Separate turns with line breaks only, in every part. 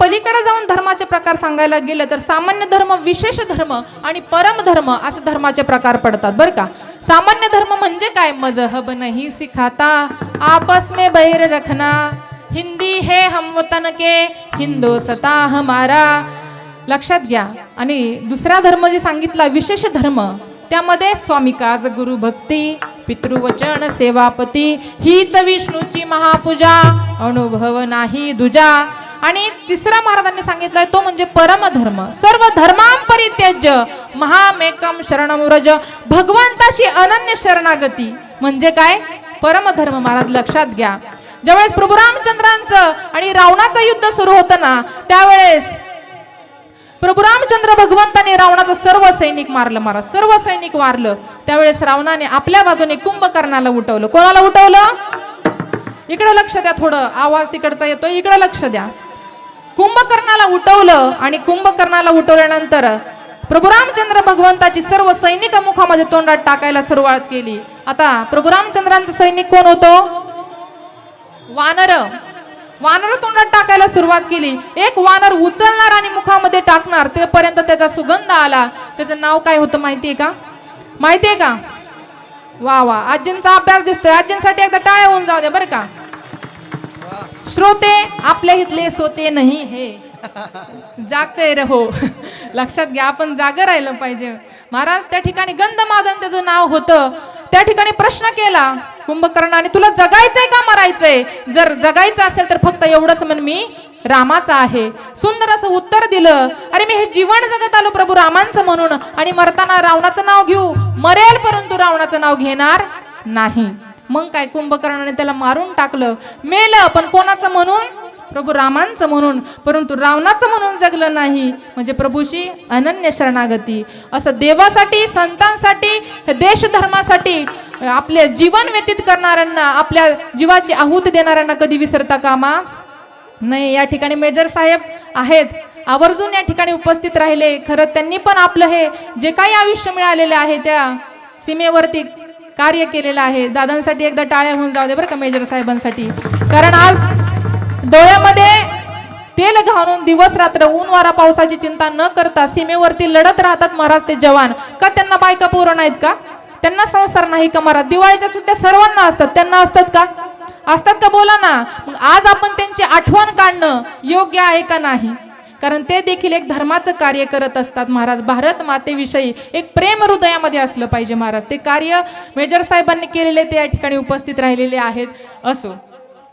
पलीकडे जाऊन धर्माचे प्रकार सांगायला गेलं तर सामान्य धर्म विशेष धर्म आणि परम धर्म असे धर्माचे प्रकार पडतात. बरं का? सामान्य धर्म म्हणजे काय? मजहब नहीं सिखाता आपस में बैर रखना. हिंदी हे हम वतन के हिंदोसता हमारा लक्षात घ्या. आणि दुसरा धर्म जे सांगितला विशेष धर्म त्यामध्ये स्वामी काज गुरु भक्ती पितृवचन सेवापती हीच विष्णूची महापूजा अनुभव नाही दुजा. आणि तिसरा महाराजांनी सांगितलाय तो म्हणजे परमधर्म. सर्व धर्मांपरित्यज्य महामेकम शरणमुरज भगवंताशी अनन्य शरणागती. म्हणजे काय? परमधर्म. महाराज लक्षात घ्या. ज्यावेळेस प्रभू रामचंद्रांचं आणि रावणाचं युद्ध सुरू होतं ना त्यावेळेस प्रभू रामचंद्र भगवंताने रावणाचं सर्व सैनिक मारलं महाराज सर्व सैनिक मारलं त्यावेळेस रावणाने आपल्या बाजूने कुंभकर्णाला उठवलं. कोणाला उठवलं? इकडे लक्ष द्या थोडं. आवाज तिकडचा येतोय इकडे लक्ष द्या. कुंभकर्णाला उठवलं आणि कुंभकर्णाला उठवल्यानंतर प्रभू रामचंद्र भगवंताची सर्व सैनिक मुखामध्ये तोंडात टाकायला सुरुवात केली. आता प्रभू रामचंद्रांचा सैनिक कोण होतो? वानर. वानर तोंडात टाकायला सुरुवात केली. एक वानर उचलणार आणि मुखामध्ये टाकणार तेपर्यंत त्याचा सुगंध आला. त्याचं नाव काय होतं माहितीये का? माहितीये का? वा वा. आजींचा अभ्यास दिसतोय. आजींसाठी एकदा टाळ्या होऊन जाऊ दे बरं का? श्रोते आपल्या इथले सोते नाही हे. जागते रहो. लक्षात घ्या आपण जाग राहिलं पाहिजे. महाराज त्या ठिकाणी गंधमादन त्याचं नाव होतं. त्या ठिकाणी प्रश्न केला कुंभकर्णाने तुला जगायचंय का मरायचंय? जर जगायचं असेल तर फक्त एवढंच म्हण मी रामाचा आहे. सुंदर असं उत्तर दिलं. अरे मी हे जीवन जगत आलो प्रभू रामांचं म्हणून. आणि मरताना रावणाचं नाव घेऊ. मरेल परंतु रावणाचं नाव घेणार नाही. मग काय कुंभकर्णाने त्याला मारून टाकलं? मेलं पण कोणाचं म्हणून? प्रभू रामांचं म्हणून. परंतु रावणाचं म्हणून जगलं नाही. म्हणजे प्रभूशी अनन्य शरणागती. असं देवासाठी संतांसाठी देशधर्मासाठी आपले जीवन व्यतीत करणाऱ्यांना आपल्या जीवाची आहुती देणाऱ्यांना कधी विसरता कामा? नाही या ठिकाणी मेजर साहेब आहेत. आवर्जून या ठिकाणी उपस्थित राहिले. खरं त्यांनी पण आपलं हे जे काही आयुष्य मिळालेले आहे त्या सीमेवरती कार्य केलेलं आहे. दादांसाठी एकदा टाळ्या होऊन जाऊ दे बरं का मेजर साहेबांसाठी. कारण आज डोळ्यामध्ये तेल घालून दिवस रात्र ऊन वारा पावसाची चिंता न करता सीमेवरती लढत राहतात महाराज ते जवान. का त्यांना बायका पोरं नाहीत का? त्यांना संसार नाही का महाराज? दिवाळीच्या सुट्ट्या सर्वांना असतात. त्यांना असतात का? असतात का? बोला ना. मग आज आपण त्यांची आठवण काढणं योग्य आहे का नाही? कारण ते देखील एक धर्माचं कार्य करत असतात. महाराज भारत मातेविषयी एक प्रेम हृदयामध्ये असलं पाहिजे महाराज. ते कार्य मेजर साहेबांनी केलेले ते या ठिकाणी उपस्थित राहिलेले आहेत. असो.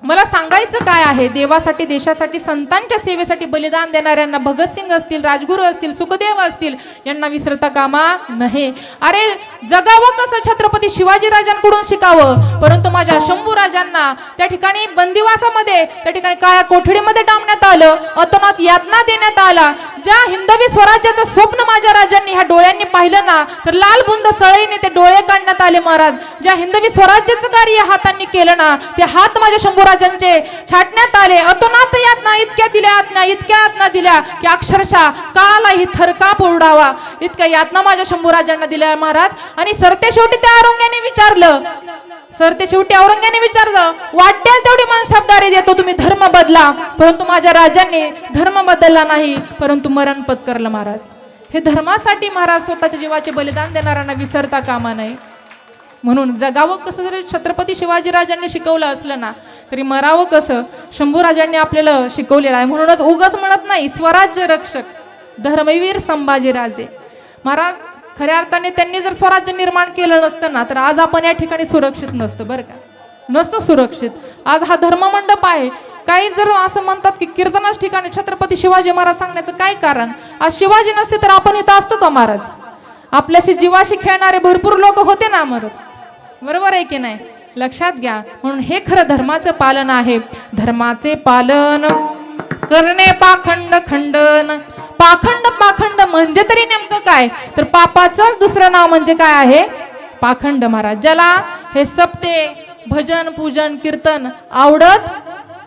मला सांगायचं काय आहे? देवासाठी देशासाठी संतांच्या सेवेसाठी बलिदान देणाऱ्यांना भगतसिंग असतील राजगुरू असतील सुखदेव असतील यांना विसरता कामा नाही अरे जगावं कसं छत्रपती शिवाजी राजांकडून शिकावं? परंतु माझ्या शंभू राजांना त्या ठिकाणी बंदिवासामध्ये त्या ठिकाणी काळ्या कोठडीमध्ये डांबण्यात आलं अतोनात यातना देण्यात आला. ज्या हिंदवी स्वराज्याचं स्वप्न माझ्या राजांनी ह्या डोळ्यांनी पाहिलं ना तर लाल बुंद सळईने ते डोळे काढण्यात आले महाराज. ज्या हिंदवी स्वराज्याचं कार्य हातांनी केलं ना ते हात माझ्या महाराजांचे छाटण्यात आले. अतोनात यातना इतक्या दिल्या यातना इतक्या यातना दिल्या की अक्षरशः काळालाही थरकाप पोरडावा इतक्या यातना माझ्या शंभूराजांना दिल्या महाराज. आणि सरते शेवटी त्या औरंग्याने विचारलं. सर ते शेवटी औरंग्याने विचारलं वाटेल तेवढी मनसबदारी देतो तुम्ही धर्म बदला. परंतु माझ्या राजांनी धर्म बदलला नाही परंतु मरण पत्करलं महाराज. हे धर्मासाठी महाराज स्वतःच्या जीवाचे बलिदान देणाऱ्यांना विसरता कामा नाही म्हणून जगावं कसं जरी छत्रपती शिवाजीराजांनी शिकवलं असलं ना तरी मरावं कसं? शंभूराजांनी आपल्याला शिकवलेलं आहे. म्हणूनच उगच म्हणत नाही स्वराज्य रक्षक धर्मवीर संभाजीराजे. महाराज खऱ्या अर्थाने त्यांनी जर स्वराज्य निर्माण केलं नसतं ना तर आज आपण या ठिकाणी सुरक्षित नसतं बरं का? नसतो सुरक्षित. आज हा धर्ममंडप आहे. काही जर असं म्हणतात की कीर्तनाच ठिकाणी छत्रपती शिवाजी महाराज सांगण्याचं काय कारण? आज शिवाजी नसते तर आपण इथं असतो का महाराज? आपल्याशी जीवाशी खेळणारे भरपूर लोक होते ना महाराज. बरोबर आहे की नाही? लक्षात घ्या. म्हणून हे खरं धर्माचं पालन आहे. धर्माचे पालन करणे पाखंड खंडन. पाखंड पाखंड म्हणजे तरी नेमकं काय? तर पापाचंच दुसरं नाव म्हणजे काय आहे? पाखंड महाराज. ज्याला हे सप्ते भजन पूजन कीर्तन आवडत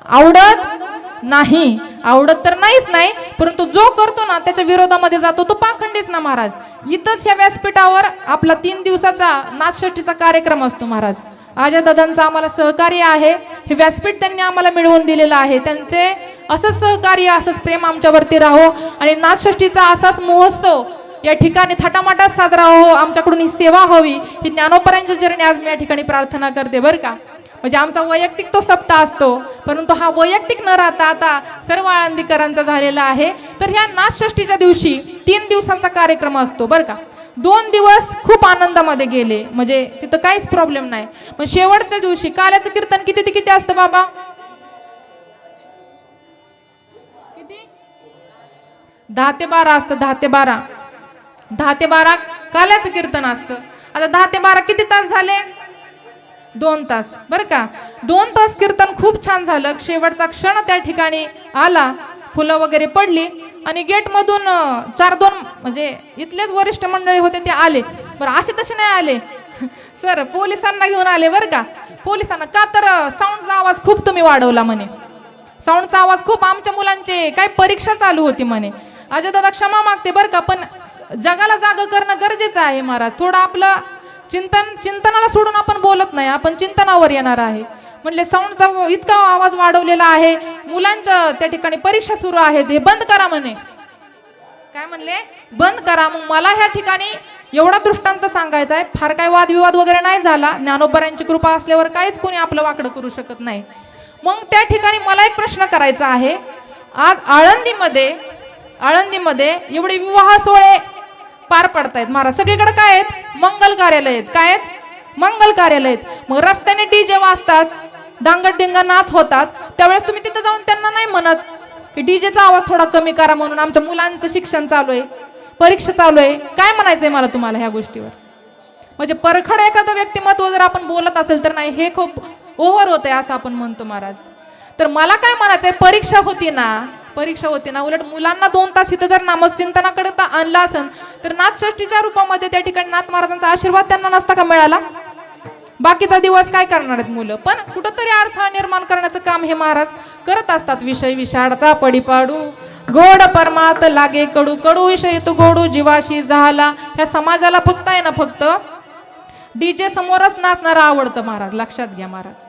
आवडत नाही. आवडत तर नाहीच नाही परंतु जो करतो ना त्याच्या विरोधामध्ये जातो तो पाखंडीच ना महाराज. इथंच या व्यासपीठावर आपला तीन दिवसाचा नाथषष्ठीचा कार्यक्रम असतो महाराज. दादांचं आम्हाला सहकार्य आहे. हे व्यासपीठ त्यांनी आम्हाला मिळवून दिलेलं आहे. त्यांचे असंच सहकार्य असंच प्रेम आमच्यावरती राहो आणि नाथषष्टीचा असाच महोत्सव या ठिकाणी थाटामाटात साजरा हो आमच्याकडून ही सेवा हवी ही ज्ञानोपरांच्या जर्नी आज मी या ठिकाणी प्रार्थना करते बरं का? म्हणजे आमचा वैयक्तिक तो सप्ताह असतो परंतु हा वैयक्तिक न राहता आता सर्व आळंदीकरांचा झालेला आहे. तर ह्या नाथषष्टीच्या दिवशी तीन दिवसांचा कार्यक्रम असतो बरं का? दोन दिवस खूप आनंदामध्ये गेले. म्हणजे तिथं काहीच प्रॉब्लेम नाही. पण शेवटच्या दिवशी काल्याचं कीर्तन किती ते किती असतं बाबा? किती? दहा ते बारा असतं दहा ते बारा. दहा ते बारा काल्याचं कीर्तन असतं. आता दहा ते बारा किती तास झाले? दोन तास. बरं का? दोन तास कीर्तन खूप छान झालं. शेवटचा क्षण त्या ठिकाणी आला. फुलं वगैरे पडली. आणि गेटमधून चार दोन म्हणजे इथलेच वरिष्ठ मंडळी होते ते आले. बरं असे तसे नाही आले. सर पोलिसांना घेऊन आले बरं का? पोलिसांना का तर साऊंडचा आवाज खूप तुम्ही वाढवला म्हणे. साऊंडचा आवाज खूप आमच्या मुलांचे काय परीक्षा चालू होती म्हणे. अजय दादा क्षमा मागते बरं का पण जगाला जाग करणं गरजेचं आहे महाराज. थोडं आपलं चिंतन चिंतनाला सोडून आपण बोलत नाही. आपण चिंतनावर येणार आहे. म्हणले साऊंडचा इतका आवाज वाढवलेला आहे. मुलांचं त्या ठिकाणी परीक्षा सुरू आहेत हे बंद करा म्हणे. काय म्हणले? बंद करा. मग मला ह्या ठिकाणी एवढा दृष्टांत सांगायचा आहे. फार काय वादविवाद वगैरे नाही झाला. ज्ञानोबरांची कृपा असल्यावर काहीच कोणी आपलं वाकडं करू शकत नाही. मग त्या ठिकाणी मला एक प्रश्न करायचा आहे. आज आळंदीमध्ये आळंदीमध्ये एवढे विवाह सोहळे पार पडतायत. महाराज सगळीकडे काय आहेत? मंगल कार्यालय आहेत. काय आहेत? मंगल कार्यालय आहेत मग रस्त्याने डी जे वाजतात दांगडडिंगा नाच होतात. त्यावेळेस तुम्ही तिथं जाऊन त्यांना नाही म्हणत की डीजेचा आवाज थोडा कमी करा म्हणून आमच्या मुलांचं शिक्षण चालू आहे परीक्षा चालू आहे. काय म्हणायचंय मला तुम्हाला ह्या गोष्टीवर? म्हणजे परखड एखादं व्यक्तिमत्व जर आपण बोलत असेल तर नाही हे खूप ओव्हर होत आहे असं आपण म्हणतो महाराज. तर मला काय म्हणायचंय परीक्षा होती ना परीक्षा होती ना उलट मुलांना दोन तास इथं जर नामचिंतनाकडे तर आणला असेल तर नाथषष्टीच्या रूपामध्ये त्या ठिकाणी नाथ महाराजांचा आशीर्वाद त्यांना नसता का मिळाला? बाकीचा दिवस काय करणार आहेत मुलं? पण कुठंतरी अडथळा निर्माण करण्याचं काम हे महाराज करत असतात. विषय विषाडता पडी पाडू गोड परमात लागे कडू कडू. विषय तू गोडू जीवाशी झाला. ह्या समाजाला फक्त आहे ना फक्त? डीजे समोरच नाचणारा आवडतं महाराज. लक्षात घ्या महाराज.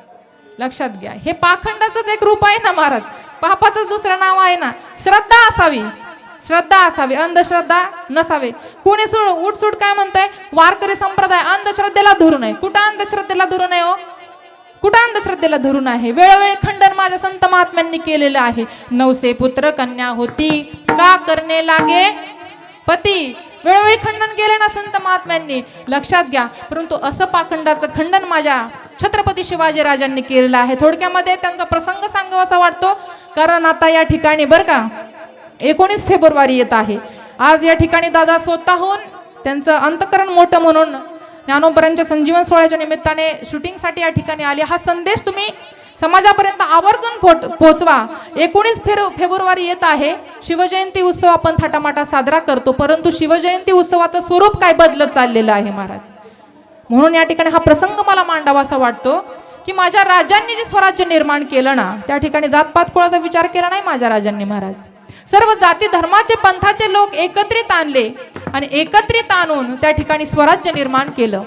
लक्षात घ्या. हे पाखंडाचंच एक रूप आहे ना महाराज. पापाचंच दुसरं नाव आहे ना. श्रद्धा असावी. श्रद्धा असावी अंधश्रद्धा नसावे. कुणी सुड उठसूट काय म्हणताय? वारकरी संप्रदाय अंधश्रद्धेला धरून आहे कुठं अंधश्रद्धेला धरून आहे हो? कुठं अंधश्रद्धेला धरून आहे वेळोवेळी खंडन माझ्या संत महात्म्यांनी केलेलं आहे. नवसे पुत्र कन्या होती का करणे लागे? पती. वेळोवेळी खंडन केले ना संत महात्म्यांनी? लक्षात घ्या. परंतु असं पाखंडाचं खंडन माझ्या छत्रपती शिवाजी राजांनी केलेलं आहे. थोडक्यामध्ये त्यांचा प्रसंग सांगावा असा वाटतो. कारण आता या ठिकाणी बरं का एकोणीस फेब्रुवारी येत आहे. आज या ठिकाणी दादा स्वतःहून त्यांचं अंतकरण मोठं म्हणून ज्ञानोबरांच्या संजीवन सोहळ्याच्या निमित्ताने शूटिंगसाठी या ठिकाणी आले. हा संदेश तुम्ही समाजापर्यंत आवर्जून पोट पोचवा. एकोणीस फेर फेब्रुवारी येत आहे. शिवजयंती उत्सव आपण थाटामाटा साजरा करतो. परंतु शिवजयंती उत्सवाचं स्वरूप काय बदलत चाललेलं आहे महाराज? म्हणून या ठिकाणी हा प्रसंग मला मांडावा असा वाटतो की माझ्या राजांनी जे स्वराज्य निर्माण केलं ना त्या ठिकाणी जातपात कोळाचा विचार केला नाही माझ्या राजांनी महाराज? सर्व जाती धर्माचे पंथाचे लोक एकत्रित आणले आणि एकत्रित आणून त्या ठिकाणी स्वराज्य निर्माण केलं.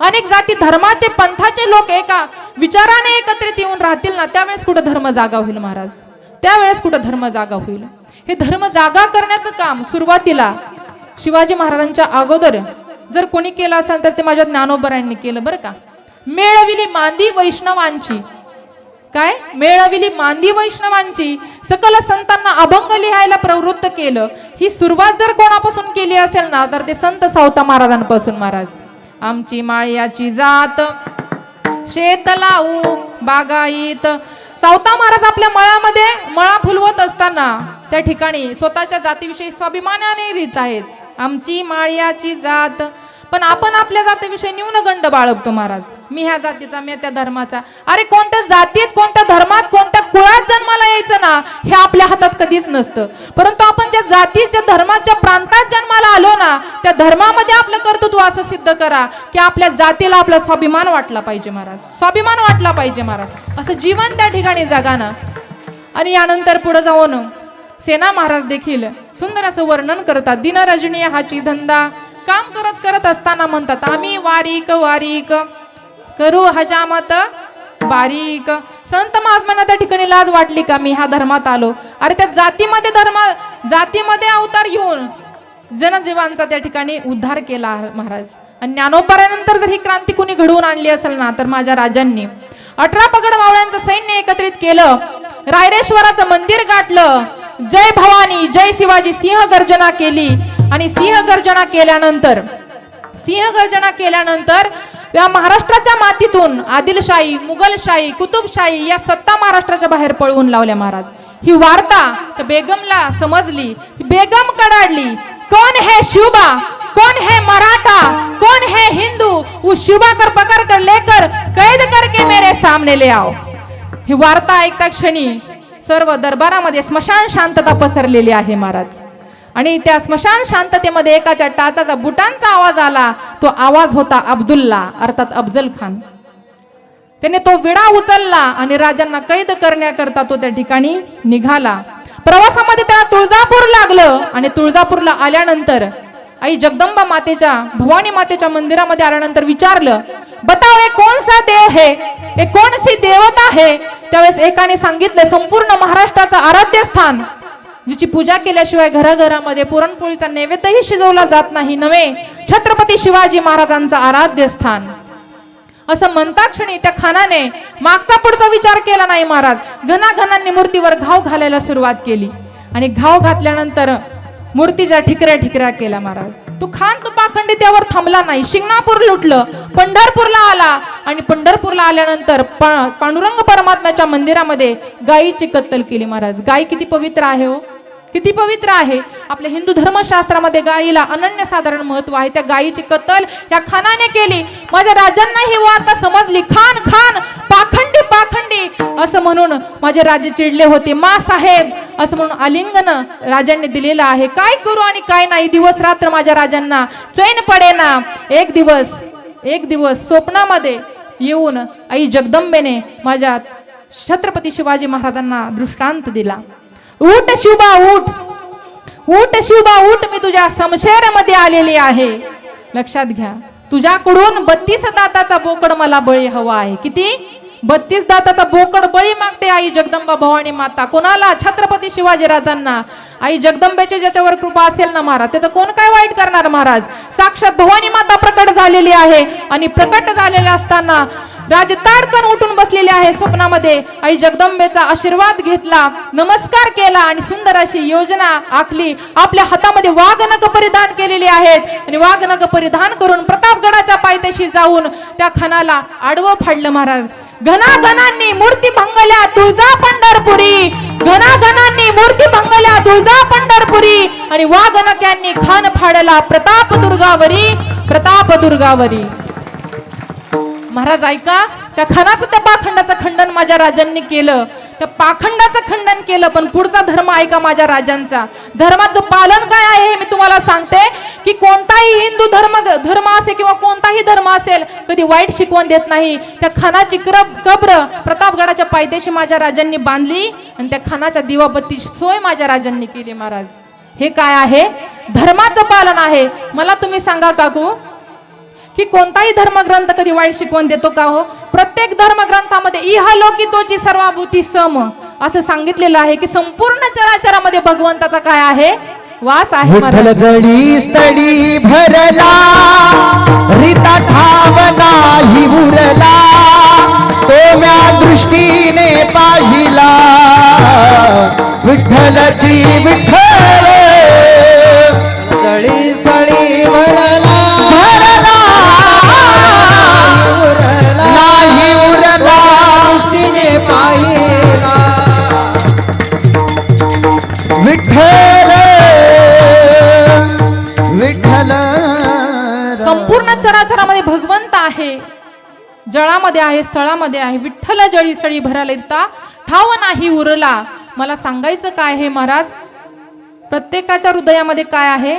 अनेक जाती धर्माचे पंथाचे लोक एका विचाराने एकत्रित येऊन राहतील ना त्यावेळेस कुठं धर्म जागा होईल महाराज? त्यावेळेस कुठं धर्म जागा होईल? हे धर्म जागा करण्याचं काम सुरुवातीला शिवाजी महाराजांच्या अगोदर जर कोणी केलं असेल तर ते माझ्या ज्ञानोबरांनी केलं बरं का? मेळविली मांदी वैष्णवांची. काय? मेळविली मांदी वैष्णवांची. सकल संतांना अभंग लिहायला प्रवृत्त केलं. ही सुरुवात जर कोणापासून केली असेल ना तर ते संत सावता महाराजांपासून महाराज. आमची माळ्याची जात शेत लावू बागाईत सावता महाराज आपल्या मळामध्ये मळा फुलवत असताना त्या ठिकाणी स्वतःच्या जातीविषयी स्वाभिमानाने रीत आहेत. आमची माळ्याची जात. पण आपण आपल्या जातीविषयी न्यूनगंड बाळगतो महाराज. मी ह्या जातीचा मी त्या धर्माचा. अरे कोणत्या जातीत कोणत्या धर्मात कोणत्या कुळात जन्माला यायचं ना हे आपल्या हातात कधीच नसतं. परंतु आपण ज्या जातीच्या धर्माच्या प्रांतात जन्माला आलो ना त्या धर्मामध्ये आपलं कर्तृत्व असं सिद्ध करा की आपल्या जातीला आपला स्वाभिमान वाटला पाहिजे महाराज. स्वाभिमान वाटला पाहिजे महाराज. असं जीवन त्या ठिकाणी जगानं आणि यानंतर पुढे जाऊन सेना महाराज देखील सुंदर असं वर्णन करतात. दिनरजनी हाची धंदा. काम करत करत असताना म्हणतात आम्ही वारीक वारीक करू हजामत. बारीक. संत महात्म्यांना त्या ठिकाणी लाज वाटली का? मी ह्या धर्मात आलो. अरे त्या जातीमध्ये धर्म जातीमध्ये अवतार घेऊन जनजीवांचा त्या ठिकाणी उद्धार केला महाराज. आणि ज्ञानोबारानंतर जर ही क्रांती कुणी घडवून आणली असेल ना तर माझ्या राजांनी. अठरा पगड मावळ्यांचं सैन्य एकत्रित केलं. रायरेश्वराचं मंदिर गाठलं. जय भवानी जय शिवाजी सिंह गर्जना केली. आणि सिंह गर्जना केल्यानंतर सिंह गर्जना केल्यानंतर या महाराष्ट्राच्या मातीतून आदिलशाही मुघलशाही कुतुबशाही या सत्ता महाराष्ट्राच्या बाहेर पळवून लावल्या महाराज. ही वार्ता त्या बेगमला समजली. बेगम कडाडली. कोण है शिवबा कौन है मराठा? कौन है हिंदू? उस शिवा कर पकड़ कर लेकर कैद करके मेरे सामने ले आओ. ही वार्ता ऐकता क्षणी सर्व दरबारामध्ये स्मशान शांतता पसरलेली आहे महाराज. आणि त्या स्मशान शांततेमध्ये एकाच्या टाचाचा बुटांचा आवाज आला तो आवाज होता अब्दुल्ला अर्थात अफजल खान. त्याने तो विडा उचलला आणि राजांना कैद करण्याकरता तो त्या ठिकाणी निघाला. प्रवासामध्ये त्याला तुळजापूर लागलं आणि तुळजापूरला आल्यानंतर आई जगदंबा मातेच्या भवानी मातेच्या मंदिरामध्ये आल्यानंतर विचारलं बताओ हे कोणसा सा देव हे? ये कौन सी देवता आहे त्यावेळेस एकाने सांगितलं संपूर्ण महाराष्ट्राचं आराध्य स्थान. जिची पूजा केल्याशिवाय घराघरामध्ये पुरणपोळीचा नैवेद्यही शिजवला जात नाही नव्हे? छत्रपती शिवाजी महाराजांचं आराध्य स्थान असं म्हणता क्षणी त्या खानाने मागचा पुढचा विचार केला नाही महाराज. घनाघनांनी मूर्तीवर घाव घालायला सुरुवात केली. आणि घाव घातल्यानंतर मूर्तीच्या ठिकऱ्या ठिकऱ्या केल्या महाराज. तू खान तू पाखंडी त्यावर थांबला नाही. शिंगणापूर लुटलं पंढरपूरला आला आणि पंढरपूरला आल्यानंतर प- पांडुरंग परमात्म्याच्या मंदिरामध्ये गायीची कत्तल केली महाराज. गाय किती पवित्र आहे हो. किती पवित्र आहे. आपल्या हिंदू धर्मशास्त्रामध्ये गायीला अनन्य साधारण महत्त्व आहे. त्या गायीची कत्तल या खानाने केली. माझ्या राजांना ही वार्ता समजली खान खान पाखंडी पाखंडी. असं म्हणून माझे राजे चिडले होते मा साहेब असं म्हणून आलिंगन राजांनी दिलेलं आहे. काय करू आणि काय नाही दिवस रात्र माझ्या राजांना चैन पडेना. एक दिवस एक दिवस स्वप्नामध्ये येऊन आई जगदंबेने माझ्या छत्रपती शिवाजी महाराजांना दृष्टांत दिला. उठ शिवबा उठ उठ शिवबा उठ मी तुझ्या समशेरमध्ये आलेली आहे. लक्षात घ्या. तुझ्याकडून बत्तीस दाताचा बोकड मला बळी हवा आहे. किती? बत्तीस दाताचा बोकड बळी मागते आई जगदंबा भवानी माता. कोणाला? छत्रपती शिवाजी राजांना. आई जगदंबेची ज्याच्यावर कृपा असेल ना महाराज? त्याचं कोण काय वाईट करणार महाराज? साक्षात भवानी माता प्रकट झालेली आहे. आणि प्रकट झालेल्या असताना राज ताडकन उठून बसलेले आहे स्वप्नामध्ये. आई जगदंबेचा आशीर्वाद घेतला नमस्कार केला आणि सुंदर अशी योजना आखली. आपल्या हातामध्ये वाघनग परिधान केलेली आहेत आणि वाघनग परिधान करून प्रतापगडाच्या पायथ्याशी जाऊन त्या खणाला आडवं फाडलं महाराज. घनाघनांनी मूर्ती भंगल्या तुळजा पंढरपुरी. घनाघनांनी मूर्ती भंगल्या तुळजा पंढरपुरी. आणि वाघनक्यांनी खान फाडला प्रताप दुर्गावरी प्रताप दुर्गावरी महाराज ऐका. त्या खनाचं त्या पाखंडाचं खंडन माझ्या राजांनी केलं. त्या पाखंडाचं खंडन केलं पण पुढचा धर्म ऐका माझ्या राजांचा? धर्माचं पालन काय आहे हे मी तुम्हाला सांगते की कोणताही हिंदू धर्म धर्म असेल किंवा कोणताही धर्म असेल कधी वाईट शिकवण देत नाही. त्या खानाची करब कब्र प्रतापगडाच्या पायथ्याशी माझ्या राजांनी बांधली आणि त्या खानाच्या दिवाबत्तीची सोय माझ्या राजांनी केली महाराज. हे काय आहे? धर्माचं पालन आहे. मला तुम्ही सांगा काकू. की कोणताही धर्मग्रंथ कधी वाईट शिकवण देतो का हो? प्रत्येक धर्मग्रंथामध्ये इहलोकितोची सर्वाभूती सम. असं सांगितलेलं आहे की संपूर्ण चराचरामध्ये भगवंताचा काय आहे? वास आहे
जळी स्थळी भरला रीता ठावना ही उरला तो म्या दृष्टीने पाहिला. विठ्ठलची विठ्ठल जळी स्थळी भरला.
चराचरामध्ये भगवंत आहे. जळामध्ये आहे स्थळामध्ये आहे. विठ्ठल जळी सळी भरायला ठाव नाही उरला. मला सांगायचं काय आहे महाराज? प्रत्येकाच्या हृदयामध्ये काय आहे?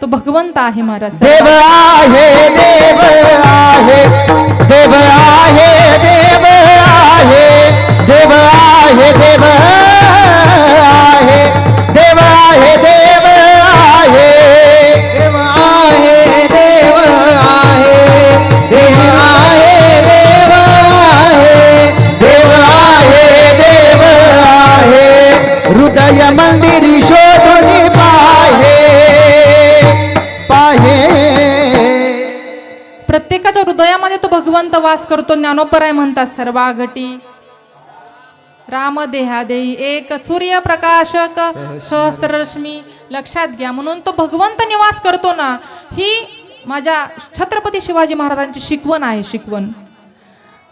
तो भगवंत आहे महाराज.
देव आहे देव आहे. देव आहे देव आहे. देव आहे देव
वास करतो ज्ञानोपराय म्हणतात सर्वाघटी राम देहादेही एक सूर्यप्रकाशक सहस्त्ररश्मी. लक्षात घ्या म्हणून तो भगवंत निवास करतो ना ही माझ्या छत्रपती शिवाजी महाराजांची शिकवण आहे शिकवण.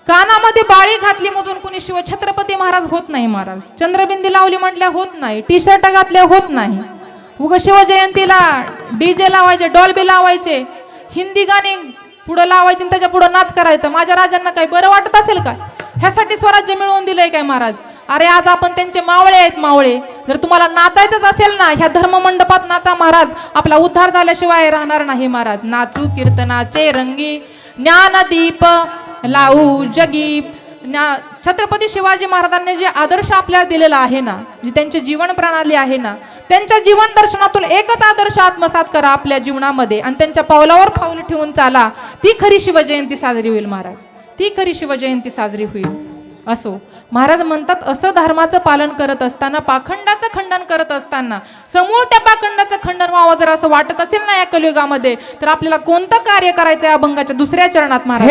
कानामध्ये बाळी घातली मधून कुणी शिव छत्रपती महाराज होत नाही महाराज. चंद्रबिंदी लावली म्हटल्या होत नाही टी शर्ट घातल्या होत नाही. उग शिवजयंतीला डीजे लावायचे डॉल्बी लावायचे. हिंदी गाणी पुढं लावायची आणि त्याच्या पुढं नाच करायचं. माझ्या राजांना काय बरं वाटत असेल काय? ह्यासाठी स्वराज्य मिळवून दिलंय काय महाराज? अरे आज आपण त्यांचे मावळे आहेत मावळे. जर तुम्हाला नाचायचंच असेल ना ह्या धर्म मंडपात नाचा महाराज. आपला उद्धार झाल्याशिवाय राहणार नाही महाराज. नाचू कीर्तनाचे रंगी ज्ञानदीप लावू जगी. ज्ञा- छत्रपती शिवाजी महाराजांनी जे आदर्श आपल्याला दिलेला आहे ना जी त्यांची जीवन प्रणाली आहे ना त्यांच्या जीवन दर्शनातून एकच आदर्श आत्मसात करा आपल्या जीवनामध्ये आणि त्यांच्या पावलावर पाऊल ठेवून चाला. ती खरी शिवजयंती साजरी होईल महाराज. ती खरी शिवजयंती साजरी होईल. असो. महाराज म्हणतात असं धर्माचं पालन करत असताना पाखंडाचं खंडन करत असताना समूळ त्या पाखंडाचं खंडन व्हावं. जर असं वाटत असेल ना या कलियुगामध्ये तर आपल्याला कोणतं कार्य करायचं या अभंगाच्या दुसऱ्या चरणात महाराज?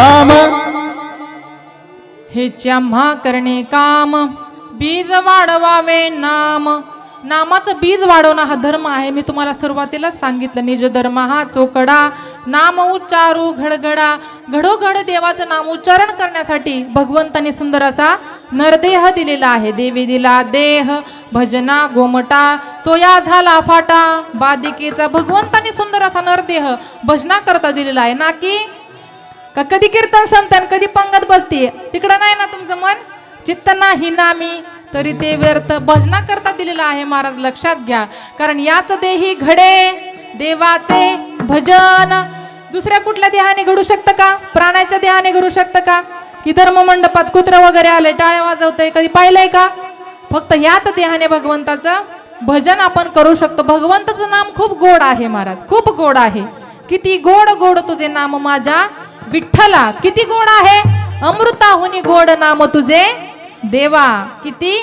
काम. हे
च्याम्हा करणे काम. बीज वाढवावे नाम. नामाचं बीज वाढवणं हा धर्म आहे. मी तुम्हाला सुरुवातीलाच सांगितलं निज धर्म हा चोकडा. नाम उच्चारू घडघडा घडोघड देवाचं नाम उच्चारण करण्यासाठी भगवंताने सुंदर असा नरदेह दिलेला आहे. देवी दिला देह भजना गोमटा तो या झाला फाटा. बादिकेचा भगवंताने सुंदर असा नरदेह भजना करता दिलेला आहे. ना की का कधी कीर्तन संतन कधी पंगत बसते? तिकडं नाही ना तुमचं मन? चित्त नाही नामी तरी ते व्यर्थ भजना करता दिलेलं आहे महाराज लक्षात घ्या. कारण याच देही घडे देवाचे भजन. दुसऱ्या कुठल्या देहाने घडू शकतं का? प्राण्याच्या देहाने घडू शकतं का? की धर्म मंडपात कुत्र वगैरे आले टाळ्या वाजवतंय कधी पाहिलंय का? फक्त याच देहाने भगवंताचं भजन आपण करू शकतो. भगवंताचं नाम खूप गोड आहे महाराज खूप गोड आहे. किती गोड गोड तुझे नाम माझ्या विठ्ठला किती गोड आहे? अमृताहुनी गोड नाम तुझे. देवा किती?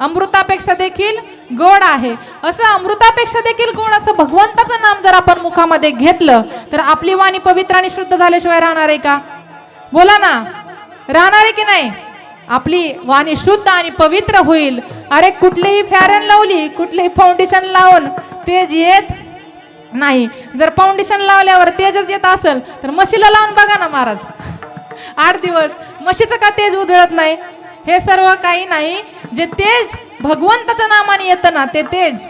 अमृतापेक्षा देखील गोड आहे. असं अमृतापेक्षा देखील गोड असं भगवंताचं नाम जर आपण मुखामध्ये घेतलं तर आपली वाणी पवित्र आणि शुद्ध झाल्याशिवाय राहणार आहे का? बोला ना राहणार आहे की नाही? आपली वाणी शुद्ध आणि पवित्र होईल. अरे कुठलीही फॅरन लावली कुठलीही फाउंडेशन लावून तेज येत नाही. जर फाउंडेशन लावल्यावर तेजच येत असेल तर म्हशीला लावून बघा ना महाराज. आठ दिवस. म्हशीचं का तेज उधळत नाही? हे सर्व काही नाही. जे तेज भगवंताच्या नामाने येतं ना ते तेज.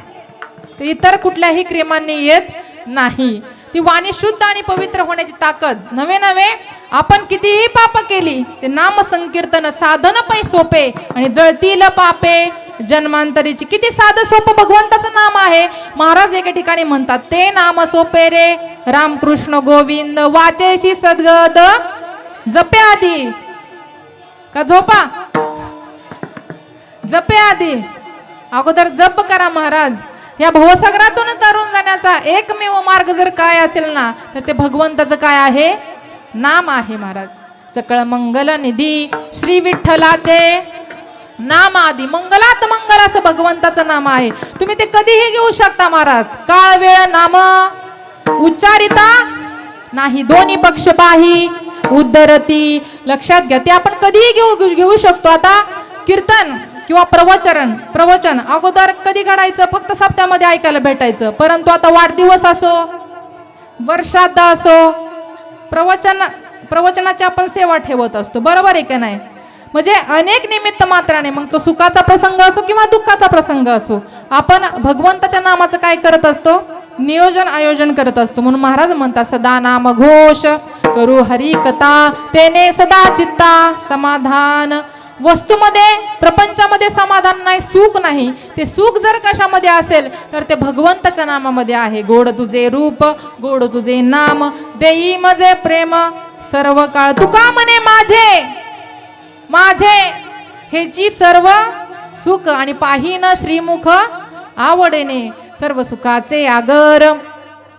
ते इतर कुठल्याही क्रिमांनी येत नाही. ती वाणी शुद्ध आणि पवित्र होण्याची ताकद. नवे नवे आपण कितीही पाप केली ते नाम संकीर्तन साधन पै सोपे आणि जळतील पापे. जन्मांतरीची किती साधं सोपं भगवंताचं नाम आहे. महाराज एके ठिकाणी म्हणतात ते नाम सोपे रे. रामकृष्ण गोविंद वाचेशी सद्गद. जपे आधी. का झोपा? जपे आधी. अगोदर जप करा महाराज. या भवसागरातून तरुण जाण्याचा एकमेव मार्ग जर काय असेल ना तर ते भगवंताचं काय आहे? नाम आहे महाराज. सकळ मंगल निधी श्री विठ्ठलाचे नाम आधी मंगलात मंगल असं भगवंताचं नाम आहे. तुम्ही ते कधीही घेऊ शकता महाराज. काळ वेळ नाम उच्चारिता नाही. दोन्ही पक्ष पाही उद्धरती लक्षात घ्या. ते आपण कधीही घेऊ घेऊ शकतो. आता कीर्तन. किंवा प्रवचन प्रवचन. अगोदर कधी घडायचं? फक्त सप्त्यामध्ये ऐकायला भेटायचं. परंतु आता वाढदिवस असो वर्षात असो प्रवचन प्रवचनाची आपण सेवा ठेवत असतो. बरोबर आहे का नाही? म्हणजे अनेक निमित्त मात्राने मग तो सुखाचा प्रसंग असो किंवा दुःखाचा प्रसंग असो आपण भगवंताच्या नामाचं काय करत असतो? नियोजन आयोजन करत असतो. म्हणून महाराज म्हणतात सदा नाम घोष करू हरी कथा तेने सदा चित्ता समाधान वस्तूमध्ये प्रपंचामध्ये समाधान नाही सुख नाही. ते सुख जर कशामध्ये असेल तर ते भगवंताच्या नामामध्ये आहे. गोड तुझे रूप गोड तुझे नाम देई मजे प्रेम सर्व काळ तुका म्हणे माझे. माझे ह्याची सर्व सुख आणि पाहिन श्रीमुख आवडेने सर्व सुखाचे आगर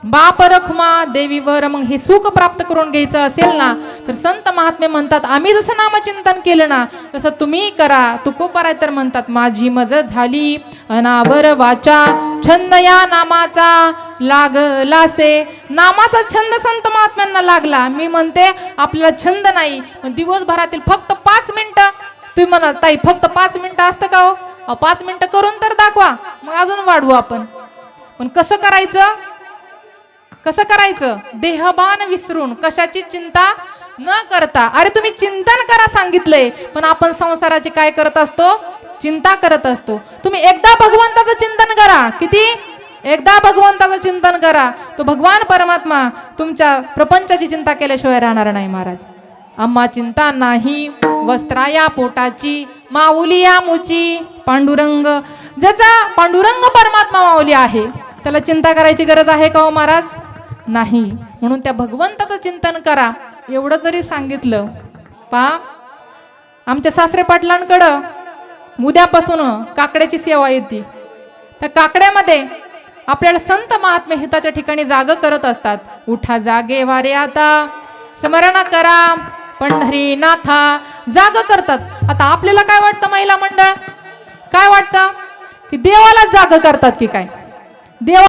बाप रखमा देवीवर मग हे सुख प्राप्त करून घ्यायचं असेल ना तर संत महात्मे म्हणतात आम्ही जसं नामचिंतन केलं ना तसं तुम्ही करा. तुकोबाराय तर म्हणतात माझी मज झाली अनावर वाचा छंद या नामाचा लागलासे. नामाचा छंद संत महात्म्यांना लागला. मी म्हणते आपल्याला छंद नाही दिवसभरातील फक्त पाच मिनिटं. तुम्ही म्हणाल ताई फक्त पाच मिनिटं असतं का हो? पाच मिनिटं करून तर दाखवा मग अजून वाढवू आपण. पण कसं करायचं? कसं करायचं? देहबान विसरून. कशाची चिंता न करता. अरे तुम्ही चिंतन करा सांगितलंय. पण आपण संसाराची काय करत असतो? चिंता करत असतो. तुम्ही एकदा भगवंताचं चिंतन करा. किती? एकदा भगवंताचं चिंतन करा. तो भगवान परमात्मा तुमच्या प्रपंचाची चिंता केल्याशिवाय राहणार नाही महाराज. अम्मा चिंता नाही. वस्त्राया पोटाची. माऊली या मुची. पांडुरंग. ज्याचा पांडुरंग परमात्मा माऊली आहे त्याला चिंता करायची गरज आहे का हो महाराज? नाही. म्हणून त्या भगवंताचं चिंतन करा. एवढं तरी सांगितलं. पा आमच्या सासरे पाटलांकडं उद्यापासून काकड्याची सेवा येते. त्या काकड्यामध्ये आपल्याला संत महात्मे हिताच्या ठिकाणी जाग करत असतात. उठा जागे वारे आता. स्मरण करा. पंढरी नाथा जाग करतात. आता आपल्याला काय वाटतं महिला मंडळ? काय वाटतं? की देवाला जाग करतात की काय? देवा